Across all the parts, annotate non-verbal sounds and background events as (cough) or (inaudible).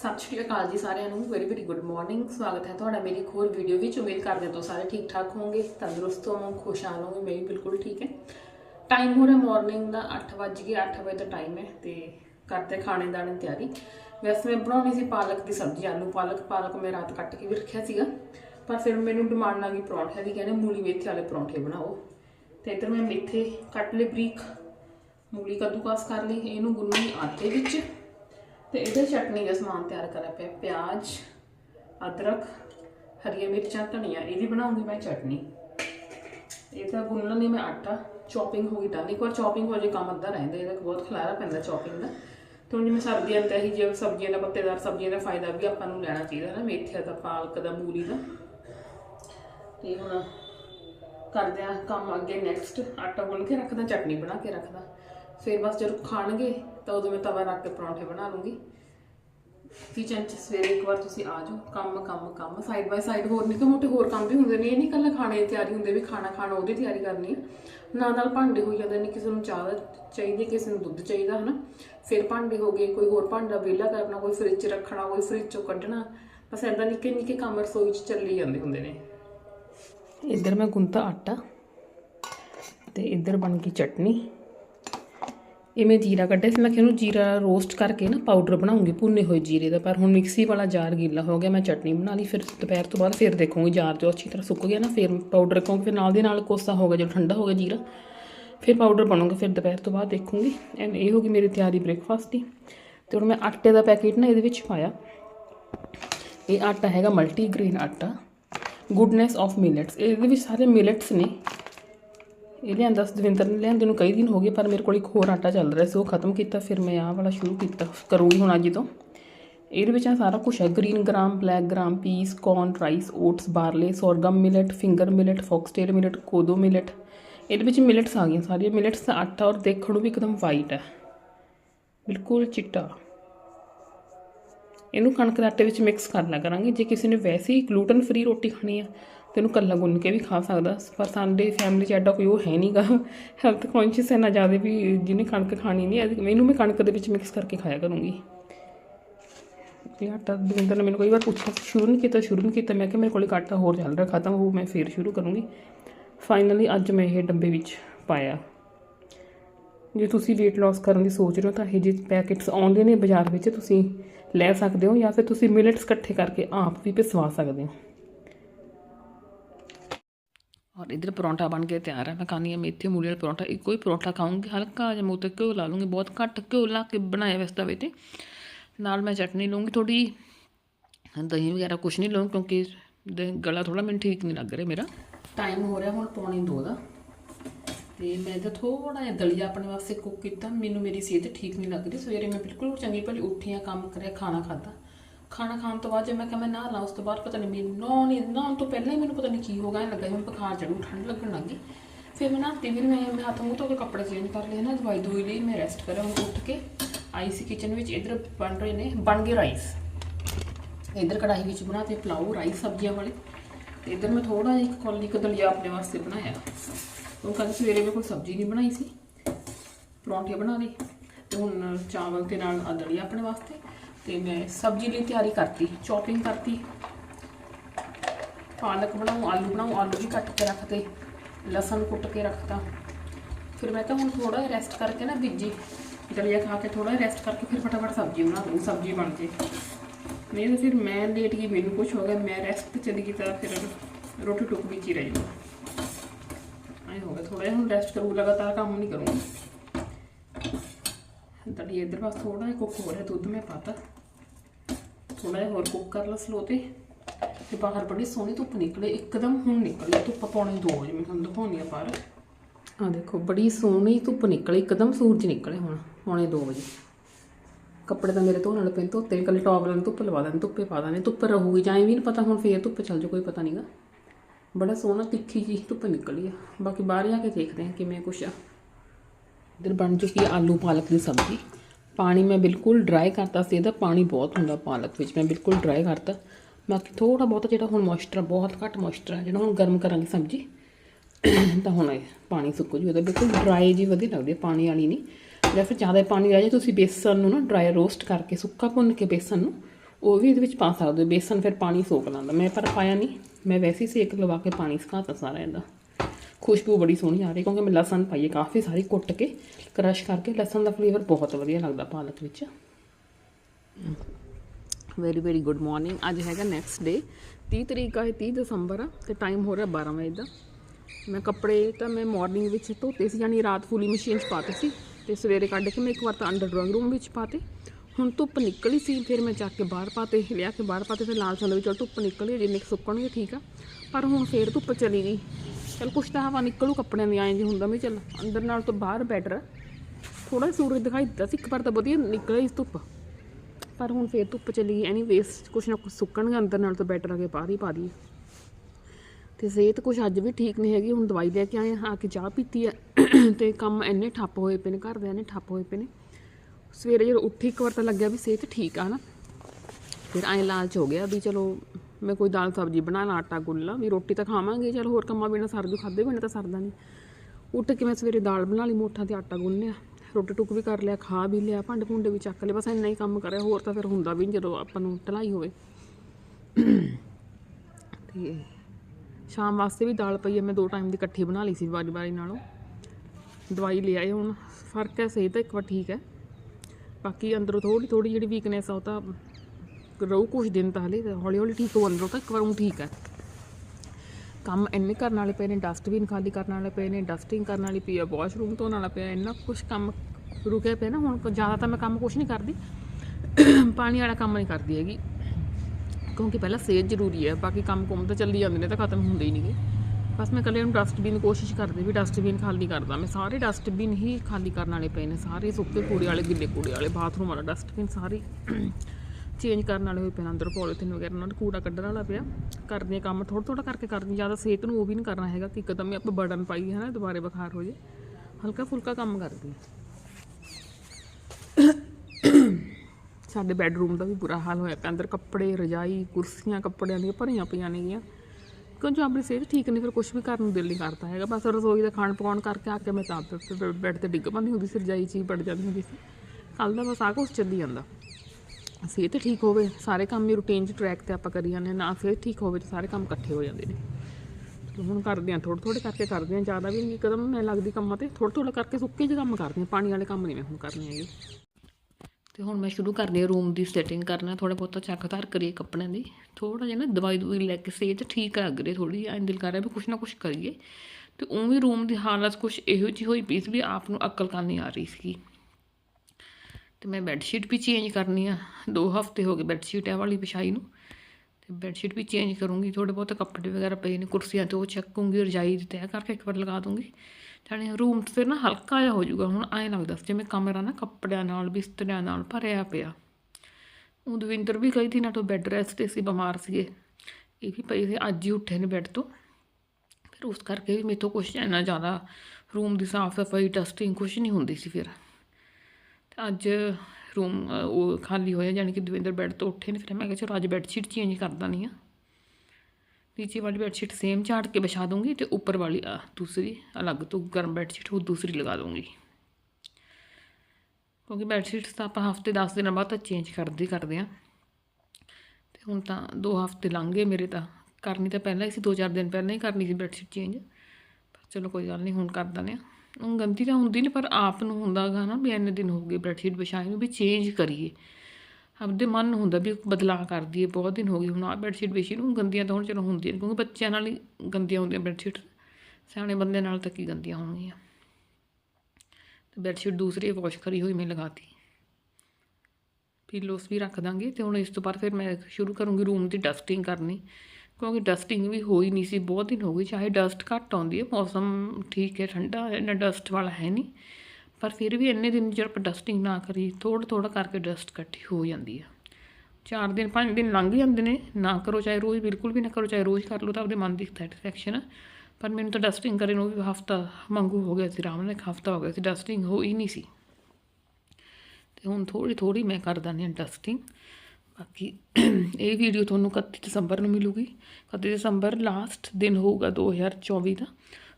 ਸਤਿ ਸ਼੍ਰੀ ਅਕਾਲ ਜੀ ਸਾਰਿਆਂ ਨੂੰ ਵੈਰੀ ਵੈਰੀ ਗੁੱਡ ਮਾਰਨਿੰਗ ਸਵਾਗਤ ਹੈ ਤੁਹਾਡਾ ਮੇਰੀ ਇੱਕ ਹੋਰ ਵੀਡੀਓ ਵਿੱਚ। ਉਮੀਦ ਕਰਦੇ ਹਾਂ ਤੁਸੀਂ ਸਾਰੇ ਠੀਕ ਠਾਕ ਹੋਵੋਗੇ, ਤੰਦਰੁਸਤ ਹੋਵੋਗੇ, ਖੁਸ਼ਹਾਲ ਹੋਵੋਗੇ, ਮੈਂ ਵੀ ਬਿਲਕੁਲ ਠੀਕ ਹੈ। ਟਾਈਮ ਹੋ ਰਿਹਾ ਮਾਰਨਿੰਗ ਦਾ 8 ਵਜ ਗਏ 8 ਵਜੇ ਦਾ ਟਾਈਮ ਹੈ ਤੇ ਕਰਦੇ ਖਾਣੇ ਦਾਣੇ ਤਿਆਰੀ। ਵੈਸੇ ਮੈਂ ਬਣਾਉਣੀ ਸੀ ਪਾਲਕ ਦੀ ਸਬਜ਼ੀ, ਆਲੂ ਪਾਲਕ। ਪਾਲਕ ਮੈਂ ਰਾਤ ਕੱਟ ਕੇ ਵੀ ਰੱਖਿਆ ਸੀਗਾ, ਪਰ ਫਿਰ ਮੈਨੂੰ ਡਿਮਾਂਡ ਆ ਗਈ ਪਰੌਂਠੇ ਦੀ ਕਹਿੰਦੇ ਮੂਲੀ ਮੇਥੇ ਵਾਲੇ ਪਰੌਂਠੇ ਬਣਾਓ। ਤੇ ਇੱਧਰ ਮੈਂ ਮੇਥੇ ਕੱਟ ਲਏ ਬਰੀਕ, ਮੂਲੀ ਕੱਦੂਕਸ ਕਰ ਲਈ, ਇਹਨੂੰ ਗੁੰਨੀ ਆਟੇ ਵਿੱਚ। ਤੇ ਇਹਦੇ ਚਟਨੀ ਦਾ ਸਮਾਨ ਤਿਆਰ ਕਰਿਆ ਪਿਆ, ਪਿਆਜ਼, ਅਦਰਕ, ਹਰੀਆਂ ਮਿਰਚਾਂ, ਧਨੀਆ ਇਹਦੀ ਬਣਾਉਂਗੀ ਮੈਂ ਚਟਨੀ। ਇਹ ਤਾਂ ਗੁੰਨਣ ਲਈ ਮੈਂ ਆਟਾ ਚੌਪਿੰਗ ਹੋ ਗਈ ਤਾਂ ਇੱਕ ਵਾਰ ਚੌਪਿੰਗ ਹੋ ਜੇ ਕੰਮ ਅੱਧਾ ਰਹਿੰਦਾ ਇਹਦਾ ਬਹੁਤ ਖਲਾਰਾ ਪੈਂਦਾ ਚੌਪਿੰਗ ਦਾ। ਤੇ ਹੁਣ ਜਿਵੇਂ ਸਰਦੀਆਂ ਤੇ ਹੀ ਜੇ ਸਬਜ਼ੀਆਂ ਦਾ ਪੱਤੇਦਾਰ ਸਬਜ਼ੀਆਂ ਦਾ ਫਾਇਦਾ ਵੀ ਆਪਾਂ ਨੂੰ ਲੈਣਾ ਚਾਹੀਦਾ ਨਾ ਮੇਥੀ ਦਾ, ਪਾਲਕ ਦਾ, ਮੂਲੀ ਦਾ। ਤੇ ਹੁਣ ਕਰਦੇ ਆ ਕੰਮ ਅੱਗੇ ਨੈਕਸਟ ਆਟਾ ਗੁੰਨ ਕੇ ਰੱਖਦਾ, ਚਟਨੀ ਬਣਾ ਕੇ ਰੱਖਦਾ। ਫਿਰ ਬਸ ਜਦੋਂ ਖਾਣਗੇ ਤਾਂ ਉਦੋਂ ਮੈਂ ਤਵਾ ਰੱਖ ਕੇ ਪਰੌਂਠੇ ਬਣਾ ਲੂੰਗੀ। ਕਿਚਨ ਚ ਸਵੇਰੇ ਇੱਕ ਵਾਰ ਤੁਸੀਂ ਆ ਜਾਓ, ਕੰਮ ਕੰਮ ਕੰਮ ਸਾਈਡ ਬਾਈ ਸਾਈਡ ਹੋਰ ਨਿੱਕੇ ਮੋਟੇ ਹੋਰ ਕੰਮ ਵੀ ਹੁੰਦੇ ਨੇ। ਇਹ ਨਹੀਂ ਇਕੱਲਾ ਖਾਣੇ ਦੀ ਤਿਆਰੀ ਹੁੰਦੇ ਵੀ ਖਾਣਾ ਖਾਣਾ ਉਹਦੀ ਤਿਆਰੀ ਕਰਨੀ ਹੈ ਨਾਲ ਨਾਲ ਭਾਂਡੇ ਹੋ ਜਾਂਦੇ ਨੇ, ਕਿਸੇ ਨੂੰ ਚਾਹ ਚਾਹੀਦੀ, ਕਿਸੇ ਨੂੰ ਦੁੱਧ ਚਾਹੀਦਾ, ਹਨਾ। ਫਿਰ ਭਾਂਡੇ ਹੋ ਗਏ, ਕੋਈ ਹੋਰ ਭਾਂਡਾ ਵਿਹਲਾ ਕਰਨਾ, ਕੋਈ ਫ੍ਰਿਜ 'ਚ ਰੱਖਣਾ, ਕੋਈ ਫ੍ਰਿਜ 'ਚੋਂ ਕੱਢਣਾ। ਬਸ ਏਦਾਂ ਨਿੱਕੇ ਨਿੱਕੇ ਕੰਮ ਰਸੋਈ 'ਚ ਚੱਲੀ ਜਾਂਦੇ ਹੁੰਦੇ ਨੇ। ਇੱਧਰ ਮੈਂ ਗੁੰਤਾ ਆਟਾ ਤੇ ਇੱਧਰ ਬਣ ਗਈ ਚਟਨੀ। ਇਹ ਮੈਂ ਜੀਰਾ ਕੱਢਿਆ ਸੀ, ਮੈਂ ਕਿਹਾ ਇਹਨੂੰ ਜੀਰਾ ਰੋਸਟ ਕਰਕੇ ਨਾ ਪਾਊਡਰ ਬਣਾਉਂਗੀ, ਭੁੰਨੇ ਹੋਏ ਜੀਰੇ ਦਾ, ਪਰ ਹੁਣ ਮਿਕਸੀ ਵਾਲਾ ਜਾਰ ਗਿੱਲਾ ਹੋ ਗਿਆ, ਮੈਂ ਚਟਨੀ ਬਣਾ ਲਈ, ਫਿਰ ਦੁਪਹਿਰ ਤੋਂ ਬਾਅਦ ਫਿਰ ਦੇਖੂੰਗੀ ਜਾਰ ਜੋ ਅੱਛੀ ਤਰ੍ਹਾਂ ਸੁੱਕ ਗਿਆ ਨਾ, ਫਿਰ ਪਾਊਡਰ ਰੱਖੂੰਗੀ ਫਿਰ ਨਾਲ ਦੇ ਨਾਲ ਕੋਸਾ ਹੋ ਗਿਆ, ਜਦੋਂ ਠੰਡਾ ਹੋ ਗਿਆ ਜੀਰਾ, ਫਿਰ ਪਾਊਡਰ ਬਣੂਗਾ, ਫਿਰ ਦੁਪਹਿਰ ਤੋਂ ਬਾਅਦ ਦੇਖੂੰਗੀ ਐਂਡ ਇਹ ਹੋ ਗਈ ਮੇਰੀ ਤਿਆਰੀ ਬ੍ਰੇਕਫਾਸਟ ਦੀ, ਤੇ ਹੁਣ ਮੈਂ ਆਟੇ ਦਾ ਪੈਕੇਟ ਨਾ ਇਹਦੇ ਵਿੱਚ ਪਾਇਆ, ਇਹ ਆਟਾ ਹੈਗਾ ਮਲਟੀ ਗ੍ਰੇਨ ਆਟਾ ਗੁੱਡਨੈਸ ਆਫ ਮਿਲਟਸ ਇਹਦੇ ਵਿੱਚ ਸਾਰੇ ਮਿਲਟਸ ਨੇ ਇਹ ਲਿਆਂਦਾ ਸੀ ਦਵਿੰਦਰ ਨੇ, ਲਿਆਂਦੇ ਨੂੰ ਕਈ ਦਿਨ ਹੋ ਗਏ, ਪਰ ਮੇਰੇ ਕੋਲ ਇੱਕ ਹੋਰ ਆਟਾ ਚੱਲ ਰਿਹਾ ਸੀ, ਉਹ ਖਤਮ ਕੀਤਾ, ਫਿਰ ਮੈਂ ਆਹ ਵਾਲਾ ਸ਼ੁਰੂ ਕੀਤਾ, ਕਰੂੰਗੀ ਹੁਣ ਅੱਜ ਤੋਂ। ਇਹਦੇ ਵਿੱਚ ਆ ਸਾਰਾ ਕੁਝ ਹੈ, green gram, black gram, peas, corn, rice, oats, barley, sorghum millet, finger millet, foxtail millet, kodo millet. ਇਹਦੇ ਵਿੱਚ ਮਿਲਟਸ ਆ ਗਈਆਂ ਸਾਰੀਆਂ, ਮਿਲਟਸ ਦਾ ਆਟਾ ਔਰ ਦੇਖਣ ਨੂੰ ਵੀ ਇੱਕਦਮ ਵਾਈਟ ਹੈ। ਬਿਲਕੁਲ ਚਿੱਟਾ। ਇਹਨੂੰ ਕਣਕ ਦੇ ਆਟੇ ਵਿੱਚ ਮਿਕਸ ਕਰਨਾ ਕਰਾਂਗੇ, ਜੇ ਕਿਸੇ ਨੇ ਵੈਸੇ ਹੀ ਗਲੂਟਨ ਫ੍ਰੀ ਰੋਟੀ ਖਾਣੀ ਆ ਤੇ ਇਹਨੂੰ ਕੱਲਾ ਗੁੰਨ ਕੇ ਵੀ ਖਾ ਸਕਦਾ। ਪਰ ਸਾਡੇ ਫੈਮਿਲੀ 'ਚ ਐਡਾ ਕੋਈ ਉਹ ਹੈ ਨਹੀਂਗਾ ਹੈਲਥ ਕੌਨਸ਼ੀਅਸ ਹੈ ਨਾ ਜ਼ਿਆਦਾ ਵੀ ਜਿਹਨੇ ਕਣਕ ਖਾਣੀ ਨਹੀਂ ਇਹਦੇ- ਮੈਨੂੰ ਮੈਂ ਕਣਕ ਦੇ ਵਿੱਚ ਮਿਕਸ ਕਰਕੇ ਖਾਇਆ ਕਰੂੰਗੀ। ਇਹ ਆਟਾ ਦਵਿੰਦਰ ਨੇ ਮੈਨੂੰ ਕਈ ਵਾਰ ਪੁੱਛਿਆ, ਸ਼ੁਰੂ ਨਹੀਂ ਕੀਤਾ, ਸ਼ੁਰੂ ਨਹੀਂ ਕੀਤਾ। ਮੈਂ ਕਿਹਾ ਮੇਰੇ ਕੋਲ ਇੱਕ ਆਟਾ ਹੋਰ ਚੱਲ ਰਿਹਾ, ਖਤਮ ਉਹ ਮੈਂ ਫੇਰ ਸ਼ੁਰੂ ਕਰੂੰਗੀ। ਫਾਈਨਲੀ ਅੱਜ ਮੈਂ ਇਹ ਡੱਬੇ ਵਿੱਚ ਪਾਇਆ। ਜੇ ਤੁਸੀਂ weight loss ਕਰਨ ਦੀ ਸੋਚ ਰਹੇ ਹੋ ਤਾਂ ਇਹ ਜਿਹੇ ਪੈਕੇਟਸ ਆਉਂਦੇ ਨੇ ਬਾਜ਼ਾਰ ਵਿੱਚ, ਤੁਸੀਂ ਲੈ ਸਕਦੇ ਹੋ ਜਾਂ ਫਿਰ ਤੁਸੀਂ ਮਿਲਟਸ ਇਕੱਠੇ ਕਰਕੇ ਆਪ ਵੀ ਪਿਸਵਾ ਸਕਦੇ ਹੋ। ਔਰ ਇਧਰ ਪਰੌਂਠਾ ਬਣ ਕੇ ਤਿਆਰ ਹੈ ਮੈਂ ਖਾਣੀ ਹੈ ਮੇਥੀ ਮੂਲੀ ਵਾਲਾ ਪਰੌਂਠਾ, ਇੱਕੋ ਹੀ ਪਰੌਂਠਾ ਖਾਉਂਗੀ ਹਲਕਾ ਜਿਹਾ ਮੂੰਹ ਤੇ ਘਿਓ ਲਾ ਲੂੰਗੀ ਬਹੁਤ ਘੱਟ ਘਿਓ ਲਾ ਕੇ ਬਣਾਇਆ ਵੈਸੇ ਤਵੇ ਤੇ ਨਾਲ ਮੈਂ ਚਟਨੀ ਲੂੰਗੀ ਥੋੜੀ ਦਹੀਂ ਵਗੈਰਾ ਕੁਝ ਨਹੀਂ ਲਵਾਂ ਕਿਉਂਕਿ ਗਲਾ ਥੋੜਾ ਮੈਨੂੰ ਠੀਕ ਨਹੀਂ ਲੱਗ ਰਿਹਾ ਮੇਰਾ। ਟਾਈਮ ਹੋ ਰਿਹਾ ਹੁਣ ਪੌਣੇ 2 ਦਾ, ਤੇ ਮੈਂ ਤਾਂ ਥੋੜਾ ਜਿਹਾ ਦਲੀਆ ਆਪਣੇ ਵਾਸਤੇ ਕੁੱਕ ਕੀਤਾ, ਮੈਨੂੰ ਮੇਰੀ ਸਿਹਤ ਠੀਕ ਨਹੀਂ ਲੱਗ ਰਹੀ, ਸਵੇਰੇ ਮੈਂ ਬਿਲਕੁਲ ਚੰਗੀ ਭਲੀ ਉੱਠੀ ਆ ਕੰਮ ਕਰਿਆ, ਖਾਣਾ ਖਾਦਾ ਖਾਣਾ ਖਾਣ ਤੋਂ ਬਾਅਦ ਜੇ ਮੈਂ ਕਿਹਾ ਮੈਂ ਨਹਾ ਲਾਂ, ਉਸ ਤੋਂ ਬਾਅਦ ਪਤਾ ਨਹੀਂ ਮੈਨੂੰ ਨਹਾਉਣ ਨਹੀਂ ਨਹਾਉਣ ਤੋਂ ਪਹਿਲਾਂ ਹੀ ਮੈਨੂੰ ਪਤਾ ਨਹੀਂ ਕੀ ਹੋ ਗਿਆ ਲੱਗਾ ਜਿਵੇਂ ਬੁਖਾਰ ਚੜੂ ਠੰਡ ਲੱਗਣ ਲੱਗੀ ਫਿਰ ਮੈਂ ਨਹਾਤੀ ਵੀ ਮੈਂ ਮੈਂ ਹੱਥ ਮੂੰਹ ਧੋ ਕੇ ਕੱਪੜੇ ਚੇਂਜ ਕਰ ਲਏ ਨਾ, ਦਵਾਈ ਦਵਾਈ ਲਈ ਮੈਂ ਰੈਸਟ ਕਰਾਂ, ਹੁਣ ਉੱਠ ਕੇ ਆਈ ਸੀ ਕਿਚਨ ਵਿੱਚ, ਇਧਰ ਬਣ ਰਹੇ ਨੇ, ਬਣ ਗਏ ਰਾਈਸ ਇਧਰ ਕੜਾਹੀ ਵਿੱਚ ਬਣਾਤੇ ਪਲਾਉ ਰਾਈਸ ਸਬਜ਼ੀਆਂ ਵਾਲੇ। ਤੇ ਇਧਰ ਮੈਂ ਥੋੜਾ ਜਿਹਾ ਇੱਕ ਕੌਲੀ ਕੁ ਆਪਣੇ ਵਾਸਤੇ ਬਣਾਇਆ। ਉਹ ਕੱਲ ਸਵੇਰੇ ਮੈਂ ਕੋਈ ਸਬਜ਼ੀ ਨਹੀਂ ਬਣਾਈ ਸੀ। ਪਰੌਂਠੇ ਬਣਾ ਲਏ। ਤੇ ਹੁਣ ਚਾਵਲ ਤੇ ਨਾਲ ਆਹ ਆਪਣੇ ਵਾਸਤੇ। ਤੇ ਮੈਂ ਸਬਜ਼ੀ ਲਈ ਤਿਆਰੀ ਕਰਤੀ ਚੌਪਿੰਗ ਕਰਤੀ। ਪਾਲਕ ਬਣਾਉ, ਆਲੂ ਬਣਾਉ, ਆਲੂ ਵੀ ਕੱਟ ਕੇ ਰੱਖਤੇ, ਲਸਣ ਕੁੱਟ ਕੇ ਰੱਖਤਾ। ਫਿਰ ਮੈਂ ਕਿਹਾ ਹੁਣ ਥੋੜਾ ਰੈਸਟ ਕਰਕੇ ਨਾ ਬੀਜੀ, ਦਲੀਆ ਖਾ ਕੇ ਥੋੜਾ ਰੈਸਟ ਕਰਕੇ ਫਿਰ ਫਟਾਫਟ ਸਬਜ਼ੀ ਬਣਾ ਦੂੰ ਸਬਜ਼ੀ ਬਣ ਜੇ। ਨਹੀਂ ਤਾਂ ਫਿਰ ਮੈਂ ਲੇਟ ਗਈ, ਮੈਨੂੰ ਕੁਝ ਹੋ ਗਿਆ, ਮੈਂ ਰੈਸਟ ਤੇ ਚਲੀ ਗਈ ਤਾਂ ਫਿਰ ਰੋਟੀ ਟੁੱਕ ਵਿੱਚ ਹੀ ਰਹੀ ਆਏ ਹੋ ਗਿਆ ਥੋੜਾ ਜਿਹਾ ਹੁਣ ਰੈਸਟ ਕਰੂੰ, ਲਗਾਤਾਰ ਕੰਮ ਨਹੀਂ ਕਰੂੰਗੀ ਦਲੀਆ ਇੱਧਰ ਬਸ ਥੋੜਾ ਜਿਹਾ ਕੁੱਕ ਹੋ ਰਿਹਾ ਦੁੱਧ ਮੈਂ ਪਾਤਾ। ਥੋੜਾ ਜਿਹਾ ਹੋਰ ਕੁੱਕ ਕਰ ਲਾ ਸਲੋ ਤੇ। ਤੇ ਬਾਹਰ ਬੜੀ ਸੋਹਣੀ ਧੁੱਪ ਨਿਕਲੇ, ਇੱਕਦਮ ਹੁਣ ਨਿਕਲੀ ਧੁੱਪ ਪੌਣੇ 2 ਵਜੇ, ਮੈਂ ਤੁਹਾਨੂੰ ਦਿਖਾਉਣੀ ਆ ਬਾਹਰ। ਆ ਦੇਖੋ, ਬੜੀ ਸੋਹਣੀ ਧੁੱਪ ਨਿਕਲੀ, ਇੱਕਦਮ ਸੂਰਜ ਨਿਕਲੇ ਹੁਣ, ਪੌਣੇ 2 ਵਜੇ। ਕੱਪੜੇ ਤਾਂ ਮੇਰੇ ਧੋਣ ਵਾਲੇ ਪਏ ਧੋਤੇ ਨੇ ਕੱਲੇ ਟੌਪ ਲੈਣ ਧੁੱਪ ਲਵਾ ਦੇਣ, ਧੁੱਪੇ ਪਾ ਦੇਣੇ, ਧੁੱਪ ਰਹੂਗੀ ਜਾਂ ਇਹ ਵੀ ਨਹੀਂ ਪਤਾ, ਹੁਣ ਫੇਰ ਧੁੱਪ ਚੱਲ ਜਾ ਕੋਈ ਪਤਾ ਨਹੀਂਗਾ ਬੜਾ ਸੋਹਣਾ ਤਿੱਖੀ ਜੀ ਧੁੱਪ ਨਿਕਲੀ ਆ। ਬਾਕੀ ਬਾਹਰ ਜਾ ਕੇ ਦੇਖਦੇ ਹਾਂ ਕਿਵੇਂ ਕੁਛ ਆ। ਇਧਰ ਬਣ ਚੁੱਕੀ ਆਲੂ ਪਾਲਕ ਦੀ ਸਬਜ਼ੀ। ਪਾਣੀ ਮੈਂ ਬਿਲਕੁਲ ਡਰਾਈ ਕਰਤਾ ਸੀ, ਇਹਦਾ ਪਾਣੀ ਬਹੁਤ ਹੁੰਦਾ ਪਾਲਕ ਵਿੱਚ, ਮੈਂ ਬਿਲਕੁਲ ਡਰਾਈ ਕਰਤਾ। ਬਾਕੀ ਥੋੜਾ ਬਹੁਤ ਜਿਹੜਾ ਹੁਣ ਮੋਇਸਚਰ ਬਹੁਤ ਘੱਟ ਮੋਇਸਚਰ ਹੈ ਜਿਹੜਾ ਹੁਣ ਗਰਮ ਕਰਾਂਗੇ ਸਬਜ਼ੀ, ਤਾਂ ਹੁਣ ਪਾਣੀ ਸੁੱਕ ਜੂ ਉਹਦਾ ਬਿਲਕੁਲ ਡਰਾਈ ਜੀ ਵਧੀਆ ਲੱਗਦੀ ਹੈ ਪਾਣੀ ਵਾਲੀ ਨਹੀਂ। ਜਾਂ ਫਿਰ ਜ਼ਿਆਦਾ ਪਾਣੀ ਰਹਿ ਜਾਏ, ਤੁਸੀਂ ਬੇਸਨ ਨੂੰ ਨਾ ਡਰਾਈ ਰੋਸਟ ਕਰਕੇ ਸੁੱਕਾ ਭੁੰਨ ਕੇ ਬੇਸਨ ਨੂੰ, ਉਹ ਵੀ ਇਹਦੇ ਵਿੱਚ ਪਾ ਸਕਦੇ ਹੋ। ਬੇਸਨ ਫਿਰ ਪਾਣੀ ਸੋਕ ਲੈਂਦਾ। ਮੈਂ ਪਰ ਪਾਇਆ ਨਹੀਂ, ਮੈਂ ਵੈਸੇ ਹੀ ਸੇਕ ਲਵਾ ਕੇ ਪਾਣੀ ਸੁਕਾਤਾ ਸਾਰਾ ਇਹਦਾ। ਖੁਸ਼ਬੂ ਬੜੀ ਸੋਹਣੀ ਆ ਰਹੀ, ਕਿਉਂਕਿ ਮੈਂ ਲਸਣ ਪਾਈਏ ਕਾਫੀ ਸਾਰੀ, ਕੁੱਟ ਕੇ, ਕ੍ਰਸ਼ ਕਰਕੇ, ਲਸਣ ਦਾ ਫਲੇਵਰ ਬਹੁਤ ਵਧੀਆ ਲੱਗਦਾ ਪਾਲਕ ਵਿੱਚ। ਵੈਰੀ ਵੈਰੀ ਗੁੱਡ ਮਾਰਨਿੰਗ ਅੱਜ ਹੈਗਾ ਨੈਕਸਟ ਡੇ 30 ਤਰੀਕ ਆ 30 ਦਸੰਬਰ ਆ, ਤੇ ਟਾਈਮ ਹੋ ਰਿਹਾ 12 ਵਜੇ ਦਾ। ਮੈਂ ਕੱਪੜੇ ਤਾਂ ਮੈਂ ਮਾਰਨਿੰਗ ਵਿੱਚ ਧੋਤੇ ਸੀ, ਯਾਨੀ ਰਾਤ ਫੁੱਲੀ ਮਸ਼ੀਨ 'ਚ ਪਾਤੇ ਸੀ, ਤੇ ਸਵੇਰੇ ਕੱਢ ਕੇ ਮੈਂ ਇੱਕ ਵਾਰ ਤਾਂ ਅੰਡਰ ਡਰਾਇੰਗ ਰੂਮ ਵਿੱਚ ਪਾਤੇ। ਹੁਣ ਧੁੱਪ ਨਿਕਲੀ ਸੀ, ਫਿਰ ਮੈਂ ਚੱਕ ਕੇ ਬਾਹਰ ਪਾਤੇ, ਲਿਆ ਕੇ ਬਾਹਰ ਪਾਤੇ, ਫਿਰ ਲਾਲ ਸੰਦ ਵਿੱਚ ਧੁੱਪ ਨਿਕਲੀ, ਜਿੰਨੇ ਕੁ ਸੁੱਕਣਗੇ ਠੀਕ ਆ। ਪਰ ਹੁਣ ਫੇਰ ਧੁੱਪ ਚਲੀ ਗਈ। ਚਲ ਕੁਛ ਤਾਂ ਹਵਾ ਨਿਕਲੂ, ਕੱਪੜਿਆਂ ਦੀ ਐਂ ਜੀ ਹੁੰਦਾ ਵੀ ਚੱਲ ਅੰਦਰ ਨਾਲ ਤੋਂ ਬਾਹਰ ਬੈਟਰ ਆ। ਥੋੜਾ ਸੂਰਜ ਦਿਖਾਈ ਦਿੱਤਾ ਸੀ, ਇੱਕ ਵਾਰ ਤਾਂ ਵਧੀਆ ਨਿਕਲਿਆ ਸੀ ਧੁੱਪ। ਪਰ ਹੁਣ ਫੇਰ ਧੁੱਪ ਚਲੀ ਗਈ ਐਨੀ ਵੇਸਟ ਕੁਛ ਨਾ ਕੁਛ ਸੁੱਕਣਗੇ ਅੰਦਰ ਨਾਲ ਤੋਂ ਬੈਟਰ ਆ ਕੇ ਬਾਹਰ ਹੀ ਪਾ ਦਈਏ। ਤੇ ਸਿਹਤ ਕੁਛ ਅੱਜ ਵੀ ਠੀਕ ਨਹੀਂ ਹੈਗੀ, ਹੁਣ ਦਵਾਈ ਲੈ ਕੇ ਆਏ ਆ ਕੇ ਚਾਹ ਪੀਤੀ ਆ। ਤੇ ਕੰਮ ਇੰਨੇ ਠੱਪ ਹੋਏ ਪਏ ਨੇ, ਘਰਦਿਆਂ ਨੇ ਠੱਪ ਹੋਏ ਪਏ ਨੇ। ਸਵੇਰੇ ਜਦੋਂ ਉੱਠੀ, ਇੱਕ ਵਾਰ ਤਾਂ ਲੱਗਿਆ ਵੀ ਸਿਹਤ ਠੀਕ ਆ ਨਾ ਫਿਰ ਐਂ ਲਾਲਚ ਹੋ ਗਿਆ ਵੀ ਚਲੋ ਮੈਂ ਕੋਈ ਦਾਲ ਸਬਜ਼ੀ ਬਣਾ ਲਾ ਆਟਾ ਗੁੰਨ ਲਾ ਵੀ ਰੋਟੀ ਤਾਂ ਖਾਵਾਂਗੇ, ਚਲ ਹੋਰ ਕੰਮਾਂ ਬਿਨਾਂ ਸਰਦੂ ਜੂ ਖਾਦੇ ਬਿਨਾਂ ਤਾਂ ਸਰਦਾ ਨਹੀਂ। ਉੱਠ ਕੇ ਮੈਂ ਸਵੇਰੇ ਦਾਲ ਬਣਾ ਲਈ, ਮੋਠਾ ਤੇ ਆਟਾ ਗੁੰਨ ਲਿਆ ਰੋਟੀ ਟੁੱਕ ਵੀ ਕਰ ਲਿਆ, ਖਾ ਵੀ ਲਿਆ, ਭਾਂਡੇ ਭੁੰਡੇ ਵੀ ਚੱਕ ਲਏ, ਬਸ ਇੰਨਾ ਹੀ ਕੰਮ ਕਰਿਆ, ਹੋਰ ਤਾਂ ਫਿਰ ਹੁੰਦਾ ਵੀ ਨਹੀਂ ਜਦੋਂ ਆਪਾਂ ਨੂੰ ਢਲਾਈ ਹੋਵੇ। ਤੇ ਸ਼ਾਮ ਵਾਸਤੇ ਵੀ ਦਾਲ ਪਈ ਹੈ ਮੈਂ ਦੋ ਟਾਈਮ ਦੀ ਇਕੱਠੀ ਬਣਾ ਲਈ ਸੀ, ਵਾਰੀ ਵਾਰੀ ਨਾਲੋਂ। ਦਵਾਈ ਲੈ ਆਏ ਹੁਣ, ਫ਼ਰਕ ਹੈ, ਸਿਹਤ ਇੱਕ ਵਾਰ ਠੀਕ ਹੈ। ਬਾਕੀ ਅੰਦਰੋਂ ਥੋੜੀ ਥੋੜੀ ਜਿਹੜੀ ਵੀਕਨੈਸ ਆ, ਉਹ ਤਾਂ ਰਹੂ ਕੁਝ ਦਿਨ ਤਾਂ ਹਲੇ ਹੌਲੀ ਹੌਲੀ ਠੀਕ ਹੋ ਅੰਦਰੋਂ ਤਾਂ ਇੱਕ ਵਾਰ ਉਹ ਠੀਕ ਹੈ। ਕੰਮ ਇੰਨੇ ਕਰਨ ਵਾਲੇ ਪਏ ਨੇ ਡਸਟਬਿਨ ਖਾਲੀ ਕਰਨ ਵਾਲੇ ਪਏ ਨੇ ਡਸਟਿੰਗ ਕਰਨ ਵਾਲੀ ਪਈ ਆ ਵਾਸ਼ਰੂਮ ਧੋਣ ਵਾਲਾ ਪਿਆ, ਇੰਨਾ ਕੁਝ ਕੰਮ ਰੁਕਿਆ ਪਿਆ ਨਾ ਹੁਣ, ਜ਼ਿਆਦਾ ਤਾਂ ਮੈਂ ਕੰਮ ਕੁਝ ਨਹੀਂ ਕਰਦੀ, ਪਾਣੀ ਵਾਲਾ ਕੰਮ ਨਹੀਂ ਕਰਦੀ ਹੈਗੀ। ਕਿਉਂਕਿ ਪਹਿਲਾਂ ਸਿਹਤ ਜ਼ਰੂਰੀ ਹੈ, ਬਾਕੀ ਕੰਮ ਕੁੰਮ ਤਾਂ ਚੱਲੀ ਜਾਂਦੇ ਨੇ, ਤਾਂ ਖਤਮ ਹੁੰਦੇ ਹੀ ਨਹੀਂਗੇ। ਬਸ ਮੈਂ ਕੱਲੇ ਨੂੰ ਡਸਟਬਿਨ ਕੋਸ਼ਿਸ਼ ਕਰਦੀ ਵੀ ਡਸਟਬਿਨ ਖਾਲੀ ਕਰਦਾ, ਮੈਂ ਸਾਰੇ ਡਸਟਬਿਨ ਹੀ ਖਾਲੀ ਕਰਨ ਵਾਲੇ ਪਏ ਨੇ, ਸਾਰੇ ਸੁੱਕੇ ਕੂੜੇ ਵਾਲੇ, ਗਿੱਲੇ ਕੂੜੇ ਵਾਲੇ ਬਾਥਰੂਮ ਵਾਲਾ ਡਸਟਬਿਨ ਸਾਰੇ। ਚੇਂਜ ਕਰਨ ਵਾਲੇ ਹੋਏ ਪਏ ਨੇ ਅੰਦਰ ਪੋਲੀਥੀਨ ਵਗੈਰਾ ਨਾਲ, ਕੂੜਾ ਕੱਢਣ ਵਾਲਾ ਪਿਆ। ਕਰਦੀ ਹਾਂ ਕੰਮ ਥੋੜਾ ਥੋੜਾ ਕਰਕੇ ਕਰਦੀ ਜ਼ਿਆਦਾ ਸਿਹਤ ਨੂੰ ਉਹ ਵੀ ਨਹੀਂ ਕਰਨਾ ਹੈਗਾ ਕਿ ਇੱਕਦਮ ਹੀ ਆਪਾਂ ਬਰਡਨ ਪਾਈਏ ਹੈ ਨਾ, ਦੁਬਾਰੇ ਬੁਖਾਰ ਹੋ ਜੇ। ਹਲਕਾ ਫੁਲਕਾ ਕੰਮ ਕਰਦੀ (coughs) ਸਾਡੇ ਬੈੱਡਰੂਮ ਦਾ ਵੀ ਬੁਰਾ ਹਾਲ ਹੋਇਆ ਪਿਆ, ਅੰਦਰ ਕੱਪੜੇ, ਰਜਾਈ, ਕੁਰਸੀਆਂ, ਕੱਪੜਿਆਂ ਦੀਆਂ ਭਰੀਆਂ ਪਈਆਂ ਨੇਗੀਆਂ ਕਿਉਂਕਿ ਆਪਣੀ ਸਿਹਤ ਠੀਕ ਨਹੀਂ, ਫਿਰ ਕੁਝ ਵੀ ਕਰਨ ਨੂੰ ਦਿਲ ਨਹੀਂ ਕਰਦਾ ਹੈਗਾ। ਬਸ ਰਸੋਈ ਦਾ ਖਾਣ ਪਕਾਉਣ ਕਰਕੇ ਆ ਕੇ ਮੈਂ ਤਾਂ ਬੈੱਡ ਤੇ ਡਿੱਗ ਪੈਂਦੀ ਹੁੰਦੀ ਸੀ, ਰਜਾਈ 'ਚ ਹੀ ਵੜ ਜਾਂਦੀ ਹੁੰਦੀ ਸੀ। ਕੱਲ ਦਾ ਬਸ ਆ ਕੁਛ ਚੱਲੀ ਜਾਂਦਾ। ਸਿਹਤ ਠੀਕ ਹੋਵੇ, ਸਾਰੇ ਕੰਮ ਹੀ ਰੂਟੀਨ 'ਚ ਟਰੈਕ ਤੇ ਆਪਾਂ ਕਰੀ ਜਾਂਦੇ ਹਾਂ। ਨਾ ਸਿਹਤ ਠੀਕ ਹੋਵੇ ਤਾਂ ਸਾਰੇ ਕੰਮ ਇਕੱਠੇ ਹੋ ਜਾਂਦੇ ਨੇ। ਤੇ ਹੁਣ ਕਰਦੇ ਹਾਂ, ਥੋੜ੍ਹੇ ਥੋੜ੍ਹੇ ਕਰਕੇ ਕਰਦੇ ਹਾਂ, ਜ਼ਿਆਦਾ ਵੀ ਨਹੀਂ ਕਦਮ ਮੈਂ ਲੱਗਦੀ ਕੰਮਾਂ ਤੇ, ਥੋੜ੍ਹਾ ਥੋੜ੍ਹਾ ਕਰਕੇ ਸੁੱਕੇ ਜਿਹੇ ਕੰਮ ਕਰਦੀ ਹਾਂ, ਪਾਣੀ ਵਾਲੇ ਕੰਮ ਨਹੀਂ ਮੈਂ ਹੁਣ ਕਰਨੇ ਹੈਗੇ। ਤੇ ਹੁਣ ਮੈਂ ਸ਼ੁਰੂ ਕਰਦੀ ਹਾਂ ਰੂਮ ਦੀ ਸੈਟਿੰਗ ਕਰਨਾ ਥੋੜਾ ਬਹੁਤਾ ਚੱਕ ਧਾਰ ਕਰੀਏ ਕੱਪੜਿਆਂ ਦੀ ਥੋੜਾ ਜਿਹਾ ਨਾ ਦਵਾਈ ਦਵਾਈ ਲੈ ਕੇ ਸਿਹਤ ਠੀਕ ਲੱਗ ਰਹੀ ਥੋੜੀ ਐਂ ਦਿਲ ਕਰ ਰਿਹਾ ਵੀ ਕੁਛ ਨਾ ਕੁਛ ਕਰੀਏ। ਤੇ ਉਵੇਂ ਰੂਮ ਦੀ ਹਾਲਤ ਕੁਛ ਇਹੋ ਜਿਹੀ ਹੋਈ ਪਈ ਸੀ ਵੀ ਆਪ ਨੂੰ ਅਕਲ ਕਰਨੀ ਆ ਰਹੀ ਸੀ ਤੇ ਮੈਂ ਬੈੱਡ ਸ਼ੀਟ ਵੀ ਚੇਂਜ ਕਰਨੀ ਆ। ਦੋ ਹਫ਼ਤੇ ਹੋ ਗਏ ਬੈੱਡ ਸ਼ੀਟ ਇਹ ਵਾਲੀ ਵਿਛਾਈ ਨੂੰ। ਤੇ ਬੈੱਡ ਸ਼ੀਟ ਵੀ ਚੇਂਜ ਕਰੂੰਗੀ ਥੋੜੇ ਬਹੁਤੇ ਕੱਪੜੇ ਵਗੈਰਾ ਪਏ ਨੇ, ਕੁਰਸੀਆਂ ਤੇ ਉਹ ਚੱਕੂੰਗੀ ਰਜਾਈ ਤੇ ਤੈਅ ਕਰਕੇ ਇੱਕ ਵਾਰ ਲਗਾ ਦੂੰਗੀ। ਜਾਣੀ ਰੂਮ ਫਿਰ ਨਾ ਹਲਕਾ ਜਿਹਾ ਹੋ ਜਾਊਗਾ, ਹੁਣ ਐਂ ਲੱਗਦਾ ਸੀ ਜਿਵੇਂ ਕਮਰਾ ਨਾ ਕੱਪੜਿਆਂ ਨਾਲ, ਬਿਸਤਰਿਆਂ ਨਾਲ ਭਰਿਆ ਪਿਆ। ਉਹ ਦਵਿੰਦਰ ਵੀ ਗਈ ਸੀ ਨਾ ਤੋਂ ਬੈੱਡ ਰੈਸਟ ਤੇ ਸੀ, ਬਿਮਾਰ ਸੀਗੇ। ਇਹ ਵੀ ਪਈ ਸੀ, ਅੱਜ ਹੀ ਉੱਠੇ ਨੇ ਬੈੱਡ ਤੋਂ। ਫਿਰ ਉਸ ਕਰਕੇ ਵੀ ਮੇਰੇ ਤੋਂ ਕੁਛ ਇੰਨਾ ਜ਼ਿਆਦਾ ਰੂਮ ਦੀ ਸਾਫ਼ ਸਫ਼ਾਈ ਡਸਟਿੰਗ ਕੁਛ ਨਹੀਂ ਹੁੰਦੀ ਸੀ ਫਿਰ। ਅੱਜ ਰੂਮ ਉਹ ਖਾਲੀ ਹੋਇਆ, ਜਾਣੀ ਕਿ ਦਵਿੰਦਰ ਬੈੱਡ ਤੋਂ ਉੱਠੇ ਨੇ, ਫਿਰ ਮੈਂ ਕਿਹਾ ਚਲੋ ਅੱਜ ਬੈੱਡ ਸ਼ੀਟ ਚੇਂਜ ਕਰ ਦਾਨੀ ਆ। ਨੀਚੇ ਵਾਲੀ ਬੈੱਡ ਸ਼ੀਟ ਸੇਮ ਝਾੜ ਕੇ ਵਿਛਾ ਦੂੰਗੀ ਤੇ ਉੱਪਰ ਵਾਲੀ ਆ ਦੂਸਰੀ, ਅਲੱਗ ਤੋਂ ਗਰਮ ਬੈੱਡ ਸ਼ੀਟ ਉਹ ਦੂਸਰੀ ਲਗਾ ਦੂੰਗੀ ਕਿਉਂਕਿ ਬੈੱਡ ਸ਼ੀਟਸ ਤਾਂ ਆਪਾਂ ਹਫ਼ਤੇ 10 ਦਿਨਾਂ ਬਾਅਦ ਤਾਂ ਚੇਂਜ ਕਰਦੇ ਹੀ ਕਰਦੇ ਆ। ਤੇ ਹੁਣ ਤਾਂ ਦੋ ਹਫ਼ਤੇ ਲੰਘ ਗਏ ਮੇਰੇ ਤਾਂ। ਕਰਨੀ ਤਾਂ ਪਹਿਲਾਂ ਹੀ ਸੀ, ਦੋ ਚਾਰ ਦਿਨ ਪਹਿਲਾਂ ਹੀ ਕਰਨੀ ਸੀ ਬੈੱਡ ਸ਼ੀਟ ਚੇਂਜ ਪਰ ਚਲੋ ਕੋਈ ਗੱਲ ਨਹੀਂ ਹੁਣ ਕਰ ਦਿੰਦੇ ਆ। ਗੰਦੀ ਤਾਂ ਹੁੰਦੀ ਨਹੀਂ ਪਰ ਆਪ ਨੂੰ ਹੁੰਦਾਗਾ ਨਾ ਵੀ ਇੰਨੇ ਦਿਨ ਹੋ ਗਏ ਬੈੱਡ ਸ਼ੀਟ ਵਿਛਾਈ ਨੂੰ ਵੀ ਚੇਂਜ ਕਰੀਏ। ਆਪਦੇ ਮਨ ਨੂੰ ਹੁੰਦਾ ਵੀ ਬਦਲਾਅ ਕਰ ਦਈਏ ਬਹੁਤ ਦਿਨ ਹੋ ਗਏ ਹੁਣ ਆ ਬੈੱਡ ਸ਼ੀਟ ਵਿਛੀ ਨੂੰ ਗੰਦੀਆਂ ਤਾਂ ਹੁਣ ਚਲੋ ਹੁੰਦੀਆਂ ਨੀ, ਕਿਉਂਕਿ ਬੱਚਿਆਂ ਨਾਲ ਹੀ ਗੰਦੀਆਂ ਹੁੰਦੀਆਂ ਬੈੱਡਸ਼ੀਟ ਸਿਆਣੇ ਬੰਦੇ ਨਾਲ ਤਾਂ ਕੀ ਗੰਦੀਆਂ ਹੋਣਗੀਆਂ। ਤੇ ਬੈੱਡ ਸ਼ੀਟ ਦੂਸਰੀ ਵਾਸ਼ ਕਰੀ ਹੋਈ ਮੈਂ ਲਗਾਤੀ। ਪਿਲੋਸ ਵੀ ਰੱਖ ਦਾਂਗੇ ਤੇ ਹੁਣ ਇਸ ਤੋਂ ਬਾਅਦ ਫਿਰ ਮੈਂ ਸ਼ੁਰੂ ਕਰੂੰਗੀ ਰੂਮ ਦੀ ਡਸਟਿੰਗ ਕਰਨੀ। ਕਿਉਂਕਿ ਡਸਟਿੰਗ ਵੀ ਹੋਈ ਨਹੀਂ ਸੀ, ਬਹੁਤ ਦਿਨ ਹੋ ਗਏ, ਚਾਹੇ ਡਸਟ ਘੱਟ ਆਉਂਦੀ ਹੈ, ਮੌਸਮ ਠੀਕ ਹੈ, ਠੰਡਾ ਇੰਨਾ ਡਸਟ ਵਾਲਾ ਹੈ ਨਹੀਂ। ਪਰ ਫਿਰ ਵੀ ਇੰਨੇ ਦਿਨ ਜਦ ਆਪਾਂ ਡਸਟਿੰਗ ਨਾ ਕਰੀ ਥੋੜ੍ਹਾ ਥੋੜ੍ਹਾ ਕਰਕੇ ਡਸਟ ਇਕੱਠੀ ਹੋ ਜਾਂਦੀ ਆ ਚਾਰ ਦਿਨ, ਪੰਜ ਦਿਨ ਲੰਘ ਜਾਂਦੇ ਨੇ, ਨਾ ਕਰੋ ਚਾਹੇ ਰੋਜ਼, ਬਿਲਕੁਲ ਵੀ ਨਾ ਕਰੋ, ਚਾਹੇ ਰੋਜ਼ ਕਰ ਲਓ ਤਾਂ ਆਪਦੇ ਮਨ ਦੀ ਸੈਟੀਸਫੈਕਸ਼ਨ ਆ ਪਰ ਮੈਨੂੰ ਤਾਂ ਡਸਟਿੰਗ ਕਰਨ ਨੂੰ ਵੀ ਹਫਤਾ ਮੰਗੂ ਹੋ ਗਿਆ ਸੀ ਆਰਾਮ ਨਾਲ ਇੱਕ ਹਫਤਾ ਹੋ ਗਿਆ ਸੀ ਡਸਟਿੰਗ ਹੋਈ ਨਹੀਂ ਸੀ। ਤੇ ਹੁਣ ਥੋੜੀ ਥੋੜੀ ਮੈਂ ਕਰ ਦਿੰਦੀ ਹਾਂ ਡਸਟਿੰਗ ਬਾਕੀ (clears throat) ਇਹ ਵੀਡੀਓ ਤੁਹਾਨੂੰ 31 ਦਸੰਬਰ ਨੂੰ ਮਿਲੂਗੀ। 31 ਦਸੰਬਰ ਲਾਸਟ ਦਿਨ ਹੋਊਗਾ 2024 ਦਾ।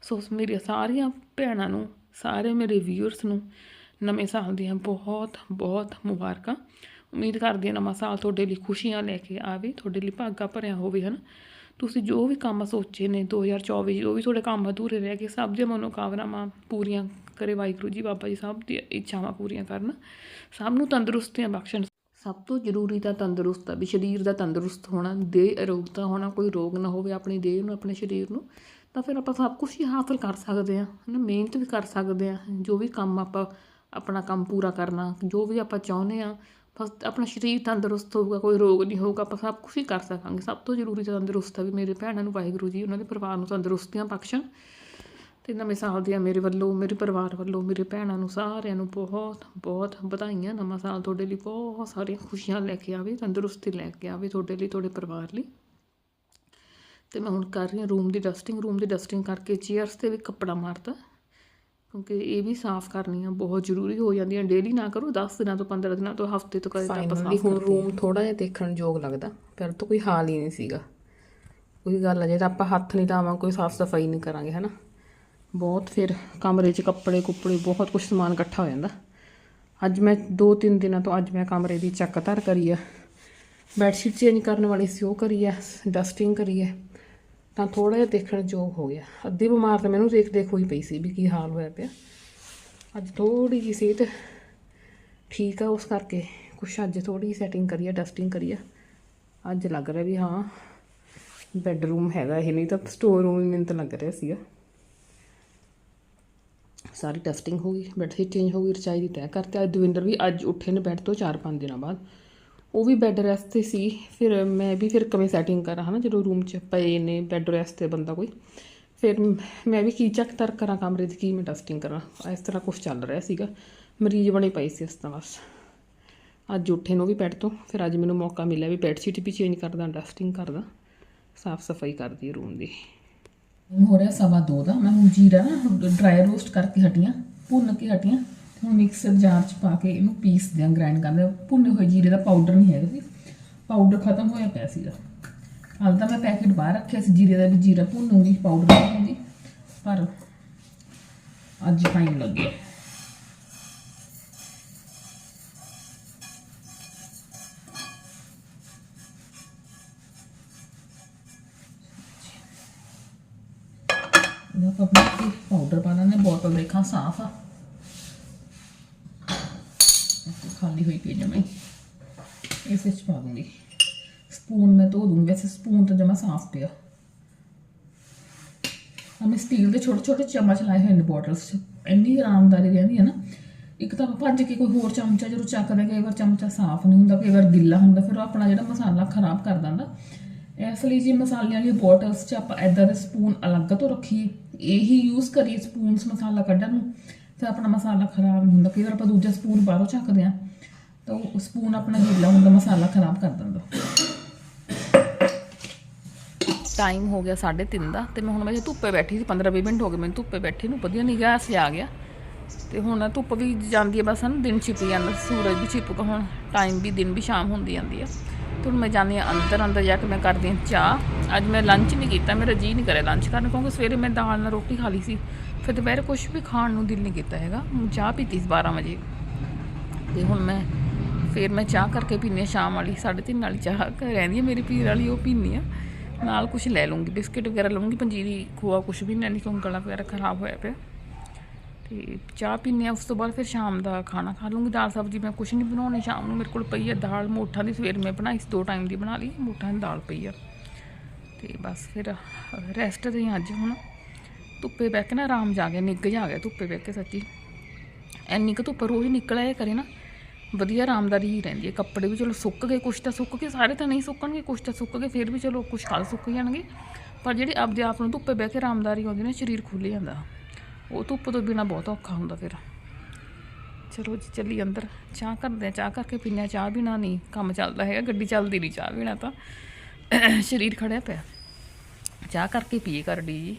ਸੋ ਮੇਰੀਆਂ ਸਾਰੀਆਂ ਭੈਣਾਂ ਨੂੰ, ਸਾਰੇ ਮੇਰੇ ਵਿਊਅਰਸ ਨੂੰ ਨਵੇਂ ਸਾਲ ਦੀਆਂ ਬਹੁਤ ਬਹੁਤ ਮੁਬਾਰਕਾਂ। ਉਮੀਦ ਕਰਦੀ ਹਾਂ ਨਵਾਂ ਸਾਲ ਤੁਹਾਡੇ ਲਈ ਖੁਸ਼ੀਆਂ ਲੈ ਕੇ ਆਵੇ, ਤੁਹਾਡੇ ਲਈ ਭਾਗਾ ਭਰਿਆ ਹੋਵੇ, ਹਨ? ਤੁਸੀਂ ਜੋ ਵੀ ਕੰਮ ਸੋਚੇ ਨੇ 2024 ਜੋ ਵੀ ਤੁਹਾਡੇ ਕੰਮ ਅਧੂਰੇ ਰਹਿ ਗਏ, ਸਭ ਦੀਆਂ ਮਨੋਕਾਮਨਾਵਾਂ ਪੂਰੀਆਂ ਕਰੇ ਵਾਹਿਗੁਰੂ ਜੀ, ਬਾਬਾ ਜੀ ਸਭ ਦੀਆਂ ਇੱਛਾਵਾਂ ਪੂਰੀਆਂ ਕਰਨ। ਸਭ ਨੂੰ ਤੰਦਰੁਸਤੀਆਂ ਬਖਸ਼ਣ ਸਭ ਤੋਂ ਜ਼ਰੂਰੀ ਤਾਂ ਤੰਦਰੁਸਤ ਆ ਵੀ ਸਰੀਰ ਦਾ ਤੰਦਰੁਸਤ ਹੋਣਾ, ਦੇਹ ਅਰੋਗਤਾ ਹੋਣਾ, ਕੋਈ ਰੋਗ ਨਾ ਹੋਵੇ ਆਪਣੀ ਦੇਹ ਨੂੰ, ਆਪਣੇ ਸਰੀਰ ਨੂੰ, ਤਾਂ ਫਿਰ ਆਪਾਂ ਸਭ ਕੁਝ ਹੀ ਹਾਸਲ ਕਰ ਸਕਦੇ ਹਾਂ, ਹਨਾ, ਮਿਹਨਤ ਵੀ ਕਰ ਸਕਦੇ ਹਾਂ, ਜੋ ਵੀ ਕੰਮ ਆਪਾਂ, ਆਪਣਾ ਕੰਮ ਪੂਰਾ ਕਰਨਾ, ਜੋ ਵੀ ਆਪਾਂ ਚਾਹੁੰਦੇ ਆ ਬਸ ਆਪਣਾ ਸਰੀਰ ਤੰਦਰੁਸਤ ਹੋਊਗਾ, ਕੋਈ ਰੋਗ ਨਹੀਂ ਹੋਊਗਾ, ਆਪਾਂ ਸਭ ਕੁਝ ਹੀ ਕਰ ਸਕਾਂਗੇ। ਸਭ ਤੋਂ ਜ਼ਰੂਰੀ ਤਾਂ ਤੰਦਰੁਸਤ ਆ ਵੀ ਮੇਰੇ ਭੈਣਾਂ ਨੂੰ ਵਾਹਿਗੁਰੂ ਜੀ, ਉਹਨਾਂ ਦੇ ਪਰਿਵਾਰ ਨੂੰ ਤੰਦਰੁਸਤੀਆਂ ਬਖਸ਼ਣ ਤੇ ਨਵੇਂ ਸਾਲ ਦੀਆਂ ਮੇਰੇ ਵੱਲੋਂ ਮੇਰੇ ਪਰਿਵਾਰ ਵੱਲੋਂ ਮੇਰੇ ਭੈਣਾਂ ਨੂੰ ਸਾਰਿਆਂ ਨੂੰ ਬਹੁਤ ਬਹੁਤ ਵਧਾਈਆਂ ਨਵਾਂ ਸਾਲ ਤੁਹਾਡੇ ਲਈ ਬਹੁਤ ਸਾਰੀਆਂ ਖੁਸ਼ੀਆਂ ਲੈ ਕੇ ਆਵੇ ਤੰਦਰੁਸਤੀ ਲੈ ਕੇ ਆਵੇ ਤੁਹਾਡੇ ਲਈ ਤੁਹਾਡੇ ਪਰਿਵਾਰ ਲਈ। ਤੇ ਮੈਂ ਹੁਣ ਕਰ ਰਹੀ ਹਾਂ ਰੂਮ ਦੀ ਡਸਟਿੰਗ ਰੂਮ ਦੀ ਡਸਟਿੰਗ ਕਰਕੇ ਚੇਅਰਸ ਤੇ ਵੀ ਕੱਪੜਾ ਮਾਰਤਾ ਕਿਉਂਕਿ ਇਹ ਵੀ ਸਾਫ਼ ਕਰਨੀਆਂ ਬਹੁਤ ਜ਼ਰੂਰੀ ਹੋ ਜਾਂਦੀਆਂ ਡੇਲੀ ਨਾ ਕਰੋ 10 ਦਿਨਾਂ ਤੋਂ 15 ਦਿਨਾਂ ਤੋਂ ਹਫ਼ਤੇ ਤੋਂ ਕਦੇ ਤਾਂ ਆਪਾਂ ਫਾਈਨਲੀ ਸਾਫ਼ ਹੁਣ ਰੂਮ ਥੋੜਾ ਜਿਹਾ ਦੇਖਣ ਯੋਗ ਲੱਗਦਾ ਪਹਿਲਾਂ ਤਾਂ ਕੋਈ ਹਾਲ ਹੀ ਨਹੀਂ ਸੀਗਾ। ਕੋਈ ਗੱਲ ਆ ਜੇ ਤਾਂ ਆਪਾਂ ਹੱਥ ਨਹੀਂ ਲਾਵਾਂ ਕੋਈ ਸਾਫ਼ ਸਫ਼ਾਈ ਨਹੀਂ ਕਰਾਂਗੇ ਹਨਾ? ਬਹੁਤ, ਫਿਰ ਕਮਰੇ 'ਚ ਕੱਪੜੇ ਕੁੱਪੜੇ ਬਹੁਤ ਕੁਝ ਸਮਾਨ ਇਕੱਠਾ ਹੋ ਜਾਂਦਾ। ਅੱਜ ਮੈਂ 2-3 ਦਿਨਾਂ ਤੋਂ ਅੱਜ ਮੈਂ ਕਮਰੇ ਦੀ ਚੱਕਧਰ ਕਰੀ ਆ। ਬੈੱਡਸ਼ੀਟ ਚੇਂਜ ਕਰਨ ਵਾਲੀ ਸੀ, ਉਹ ਕਰੀ ਆ ਡਸਟਿੰਗ ਕਰੀ ਆ। ਤਾਂ ਥੋੜਾ ਜਿਹਾ ਦੇਖਣ ਯੋਗ ਹੋ ਗਿਆ। ਅੱਧੀ ਬਿਮਾਰ ਤਾਂ ਮੈਨੂੰ ਦੇਖ ਦੇਖ ਹੋਈ ਪਈ ਸੀ ਵੀ ਕੀ ਹਾਲ ਹੋਇਆ ਪਿਆ। ਅੱਜ ਥੋੜੀ ਜਿਹੀ ਸਿਹਤ ਠੀਕ ਆ, ਉਸ ਕਰਕੇ ਕੁਛ ਅੱਜ ਥੋੜੀ ਸੈਟਿੰਗ ਕਰੀ ਆ ਡਸਟਿੰਗ ਕਰੀ ਆ। ਅੱਜ ਲੱਗ ਰਿਹਾ ਵੀ ਹਾਂ ਬੈੱਡਰੂਮ ਹੈਗਾ ਇਹ, ਨਹੀਂ ਤਾਂ ਸਟੋਰ ਰੂਮ ਹੀ ਮੈਨੂੰ ਤਾਂ ਲੱਗ ਰਿਹਾ ਸੀਗਾ। ਸਾਰੀ ਟੈਸਟਿੰਗ ਹੋ ਗਈ ਬੈੱਡਸ਼ੀਟ ਚੇਂਜ ਹੋ ਗਈ ਰਚਾਈ ਦੀ ਤੈਅ ਕਰਤੇ। ਅੱਜ ਦਵਿੰਦਰ ਵੀ ਅੱਜ ਉੱਠੇ ਨੇ ਬੈੱਡ ਤੋਂ 4-5 ਦਿਨਾਂ ਬਾਅਦ। ਉਹ ਵੀ ਬੈੱਡ ਰੈਸਟ ਤੇ ਸੀ। ਫਿਰ ਮੈਂ ਵੀ ਫਿਰ ਕਿਵੇਂ ਸੈਟਿੰਗ ਕਰਾਂ, ਹਨਾ? ਜਦੋਂ ਰੂਮ 'ਚ ਪਏ ਨੇ ਬੈੱਡ ਰੈਸਟ ਤੇ ਬੰਦਾ ਕੋਈ। ਫਿਰ ਮੈਂ ਵੀ ਕੀ ਚੱਕ ਤਰ ਕਰਾਂ ਕਮਰੇ ਦੀ, ਕੀ ਮੈਂ ਟੈਸਟਿੰਗ ਕਰਾਂ? ਇਸ ਤਰ੍ਹਾਂ ਕੁਝ ਚੱਲ ਰਿਹਾ ਸੀਗਾ। ਮਰੀਜ਼ ਬਣੇ ਪਏ ਸੀ ਇਸ ਤਰ੍ਹਾਂ ਬਸ। ਅੱਜ ਉੱਠੇ ਨੂੰ ਵੀ ਬੈੱਡ ਤੋਂ। ਫਿਰ ਅੱਜ ਮੈਨੂੰ ਮੌਕਾ ਮਿਲਿਆ ਵੀ ਬੈੱਡ ਸ਼ੀਟ ਵੀ ਚੇਂਜ ਕਰਦਾ ਡਸਟਿੰਗ ਕਰਦਾ। ਸਾਫ਼ ਸਫ਼ਾਈ ਕਰਦੀ ਰੂਮ ਦੀ। ਹੋ ਰਿਹਾ ਸਵਾ ਦੋ ਦਾ। ਮੈਂ ਹੁਣ ਜੀਰਾ ਨਾ ਡਰਾਈ ਰੋਸਟ ਕਰਕੇ ਹਟੀਆਂ ਭੁੰਨ ਕੇ ਹਟੀਆਂ ਹੁਣ ਮਿਕਸਰ ਜਾਰ ਚ ਪਾ ਕੇ ਇਹਨੂੰ ਪੀਸ ਦਿਆਂ ਗ੍ਰਾਈਂਡ ਕਰਦੇ ਭੁੰਨੇ ਹੋਏ ਜੀਰੇ ਦਾ ਪਾਊਡਰ ਨਹੀਂ ਹੈਗਾ ਸੀ ਪਾਊਡਰ ਖਤਮ ਹੋਇਆ ਪਿਆ ਸੀਗਾ। ਹਾਲ ਤਾਂ ਮੈਂ ਪੈਕੇਟ ਬਾਹਰ ਰੱਖਿਆ ਸੀ, ਜੀਰੇ ਦਾ ਵੀ ਜੀਰਾ ਭੁੰਨੂਗੀ ਪਾਊਡਰ ਭੁੰਨੂਗੀ। ਪਰ ਅੱਜ ਟਾਈਮ ਲੱਗਿਆ। ਇਹਦਾ ਕੱਪੜਾ ਤੇ ਪਾਊਡਰ ਪਾਣਾ ਨੇ ਬੋਤਲ ਦੇਖਾਂ ਸਾਫ਼ ਆ। ਇੱਥੇ ਖਾਲੀ ਹੋਈ ਪਈ ਜਮੇ ਇਸ ਵਿੱਚ ਪਾ ਦੂੰਗੀ। ਸਪੂਨ ਮੈਂ ਧੋ ਦੂੰਗੀ, ਵੈਸੇ ਸਪੂਨ ਤਾਂ ਜਮਾ ਸਾਫ਼ ਪਿਆ। ਹਮੇ ਸਟੀਲ ਦੇ ਛੋਟੇ ਛੋਟੇ ਚਮਚ ਲਾਏ ਹੋਏ ਨੇ ਬੋਟਲਸ 'ਚ। ਇੰਨੀ ਆਰਾਮਦਾਰੀ ਰਹਿੰਦੀ ਹੈ ਨਾ। ਇੱਕ ਤਾਂ ਭੱਜ ਕੇ ਕੋਈ ਹੋਰ ਚਮਚਾ ਜਦੋਂ ਚੱਕਦੇ ਕਈ ਵਾਰ ਚਮਚਾ ਸਾਫ਼ ਨਹੀਂ ਹੁੰਦਾ, ਕਈ ਵਾਰ ਗਿੱਲਾ ਹੁੰਦਾ, ਫਿਰ ਉਹ ਆਪਣਾ ਜਿਹੜਾ ਮਸਾਲਾ ਖਰਾਬ ਕਰ ਦਿੰਦਾ। ਇਸ ਲਈ ਜੇ ਮਸਾਲਿਆਂ ਵਾਲੀ ਬੋਟਲਸ 'ਚ ਆਪਾਂ ਐਦਾਂ ਦੇ ਸਪੂਨ ਅਲੱਗ ਤੋਂ ਰੱਖੀਏ। ਇਹੀ ਯੂਜ਼ ਕਰੀਏ ਸਪੂਨਸ ਮਸਾਲਾ ਕੱਢਣ ਨੂੰ, ਤੇ ਆਪਣਾ ਮਸਾਲਾ ਖਰਾਬ ਨਹੀਂ ਹੁੰਦਾ। ਕਈ ਵਾਰ ਆਪਾਂ ਦੂਜਾ ਸਪੂਨ ਬਾਹਰੋਂ ਚੱਕਦੇ ਆ ਤਾਂ ਉਹ ਸਪੂਨ ਆਪਣਾ ਗਿੱਲਾ ਹੁੰਦਾ ਮਸਾਲਾ ਖਰਾਬ ਕਰ ਦਿੰਦਾ। ਟਾਈਮ ਹੋ ਗਿਆ 3:30 ਦਾ, ਤੇ ਮੈਂ ਹੁਣ ਮੈਂ ਧੁੱਪੇ ਬੈਠੀ ਸੀ 15-20 ਮਿੰਟ ਹੋ ਗਏ ਮੈਨੂੰ ਧੁੱਪੇ ਬੈਠੀ ਨੂੰ, ਵਧੀਆ ਨਿਗਾਹ ਸੇ ਆ ਗਿਆ। ਤੇ ਹੁਣ ਧੁੱਪ ਵੀ ਜਾਂਦੀ ਹੈ ਬਸ ਹਨ, ਦਿਨ ਛਿਪ ਜਾਂਦਾ, ਸੂਰਜ ਵੀ ਛਿਪੂਗਾ ਹੁਣ ਟਾਈਮ ਵੀ ਦਿਨ ਵੀ ਸ਼ਾਮ ਹੁੰਦੀ ਜਾਂਦੀ ਆ। ਤੇ ਹੁਣ ਮੈਂ ਜਾਂਦੀ ਹਾਂ ਅੰਦਰ ਅੰਦਰ ਜਾ ਕੇ ਮੈਂ ਕਰਦੀ ਹਾਂ ਚਾਹ। ਅੱਜ ਮੈਂ ਲੰਚ ਨਹੀਂ ਕੀਤਾ, ਮੇਰਾ ਜੀ ਨਹੀਂ ਕਰਿਆ ਲੰਚ ਕਰਨ ਕਿਉਂਕਿ ਸਵੇਰੇ ਮੈਂ ਦਾਲ ਨਾਲ ਰੋਟੀ ਖਾ ਲਈ ਸੀ। ਫਿਰ ਦੁਪਹਿਰ ਕੁਝ ਵੀ ਖਾਣ ਨੂੰ ਦਿਲ ਨਹੀਂ ਕੀਤਾ ਹੈਗਾ। ਹੁਣ ਚਾਹ ਪੀਤੀ ਸੀ 12 ਵਜੇ। ਤੇ ਹੁਣ ਮੈਂ ਫਿਰ ਮੈਂ ਚਾਹ ਕਰਕੇ ਪੀਨੀ ਆ ਸ਼ਾਮ ਵਾਲੀ 3:30 ਵਾਲੀ ਚਾਹ ਰਹਿੰਦੀ ਹੈ ਮੇਰੀ ਪੀਰ ਵਾਲੀ, ਉਹ ਪੀਨੀ ਆ ਨਾਲ ਕੁਝ ਲੈ ਲੂੰਗੀ ਬਿਸਕਿਟ ਵਗੈਰਾ ਲਵਾਂਗੀ ਪੰਜੀਰੀ, ਖੋਆ ਕੁਝ ਵੀ ਨਹੀਂ ਕਿਉਂਕਿ ਗਲਾ ਵਗੈਰਾ ਖਰਾਬ ਹੋਇਆ ਪਿਆ। ਤੇ ਚਾਹ ਪੀਨੇ ਆ ਉਸ ਤੋਂ ਬਾਅਦ ਫਿਰ ਸ਼ਾਮ ਦਾ ਖਾਣਾ ਖਾ ਲੂੰਗੀ, ਦਾਲ ਸਬਜ਼ੀ ਮੈਂ ਕੁਝ ਨਹੀਂ ਬਣਾਉਣੀ, ਸ਼ਾਮ ਨੂੰ ਮੇਰੇ ਕੋਲ ਪਈ ਹੈ ਦਾਲ ਮੋਠਾਂ ਦੀ, ਸਵੇਰ ਮੈਂ ਬਣਾਈ ਸੀ, ਦੋ ਟਾਈਮ ਦੀ ਬਣਾ ਲਈ, ਮੋਠਾਂ ਦੀ ਦਾਲ ਪਈ ਆ। ਤੇ ਬਸ ਫਿਰ ਰੈਸਟ ਤੇ ਅੱਜ ਹੁਣ। ਧੁੱਪੇ ਬਹਿ ਕੇ ਨਾ ਆਰਾਮ ਜਾ ਗਿਆ, ਨਿੱਘ ਜਾ ਗਿਆ ਧੁੱਪੇ ਬਹਿ ਕੇ ਸੱਚੀ। ਐਨੀ ਕੁ ਧੁੱਪ ਰੋਜ਼ ਨਿਕਲਿਆ ਆਇਆ ਕਰੇ ਨਾ, ਵਧੀਆ ਆਰਾਮਦਾਰੀ ਹੀ ਰਹਿੰਦੀ ਹੈ। ਕੱਪੜੇ ਵੀ ਚਲੋ ਸੁੱਕ ਗਏ, ਕੁਛ ਤਾਂ ਸੁੱਕ ਗਏ, ਸਾਰੇ ਤਾਂ ਨਹੀਂ ਸੁੱਕਣਗੇ, ਕੁਛ ਤਾਂ ਸੁੱਕ ਗਏ, ਫਿਰ ਵੀ ਚਲੋ ਕੁਛ ਕੱਲ ਸੁੱਕ ਜਾਣਗੇ। ਪਰ ਜਿਹੜੇ ਆਪਦੇ ਆਪ ਨੂੰ ਧੁੱਪੇ ਬਹਿ ਕੇ ਆਰਾਮਦਾਰੀ ਆਉਂਦੀ ਨਾ, ਸਰੀਰ ਖੁੱਲ ਜਾਂਦਾ। ਉਹ ਧੁੱਪ ਤੋਂ ਬਿਨਾ ਬਹੁਤ ਔਖਾ ਹੁੰਦਾ ਫਿਰ। ਚਲੋ ਜੀ, ਚੱਲੀ ਅੰਦਰ। ਚਾਹ ਕਰਦੇ ਆ ਚਾਹ ਕਰਕੇ ਪੀਣਾ ਚਾਹ ਬਿਨਾ ਨਹੀਂ ਕੰਮ ਚੱਲਦਾ ਹੈਗਾ, ਗੱਡੀ ਚੱਲਦੀ ਨਹੀਂ ਚਾਹ ਬਿਨਾ ਤਾਂ। ਸਰੀਰ ਖੜਿਆ ਪਿਆ। ਚਾਹ ਕਰਕੇ ਪੀਏ ਕਰਡੀ ਜੀ।